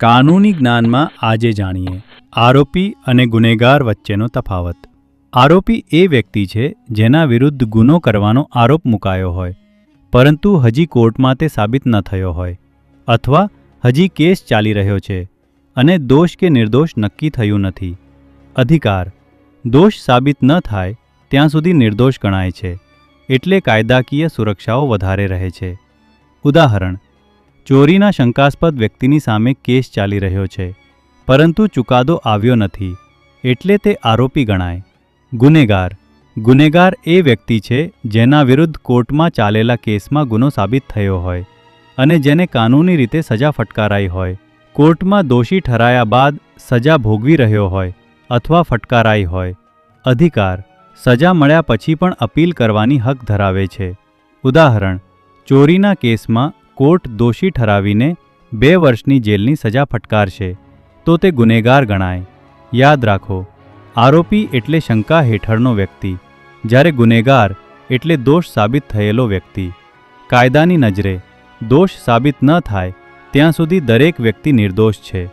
કાનૂની જ્ઞાનમાં આજે જાણીએ આરોપી અને ગુનેગાર વચ્ચેનો તફાવત. આરોપી એ વ્યક્તિ છે જેના વિરુદ્ધ ગુનો કરવાનો આરોપ મુકાયો હોય, પરંતુ હજી કોર્ટમાં તે સાબિત ન થયો હોય, અથવા હજી કેસ ચાલી રહ્યો છે અને દોષ કે નિર્દોષ નક્કી થયું નથી. અધિકાર. દોષ સાબિત ન થાય ત્યાં સુધી નિર્દોષ ગણાય છે, એટલે કાયદાકીય સુરક્ષાઓ વધારે રહે છે. ઉદાહરણ. ચોરીના શંકાસ્પદ વ્યક્તિની સામે કેસ ચાલી રહ્યો છે, પરંતુ ચુકાદો આવ્યો નથી, એટલે તે આરોપી ગણાય. ગુનેગાર. ગુનેગાર એ વ્યક્તિ છે જેના વિરુદ્ધ કોર્ટમાં ચાલેલા કેસમાં ગુનો સાબિત થયો હોય અને જેને કાનૂની રીતે સજા ફટકારાઈ હોય. કોર્ટમાં દોષી ઠરાયા બાદ સજા ભોગવી રહ્યો હોય અથવા ફટકારાઈ હોય. અધિકાર. સજા મળ્યા પછી પણ અપીલ કરવાની હક ધરાવે છે. ઉદાહરણ. ચોરીના કેસમાં કોર્ટ દોષી ઠરાવીને બે વર્ષની જેલની સજા ફટકારશે, તો તે ગુનેગાર ગણાય. યાદ રાખો, આરોપી એટલે શંકા હેઠળનો વ્યક્તિ, જ્યારે ગુનેગાર એટલે દોષ સાબિત થયેલો વ્યક્તિ. કાયદાની નજરે દોષ સાબિત ન થાય, ત્યાં સુધી દરેક વ્યક્તિ નિર્દોષ છે.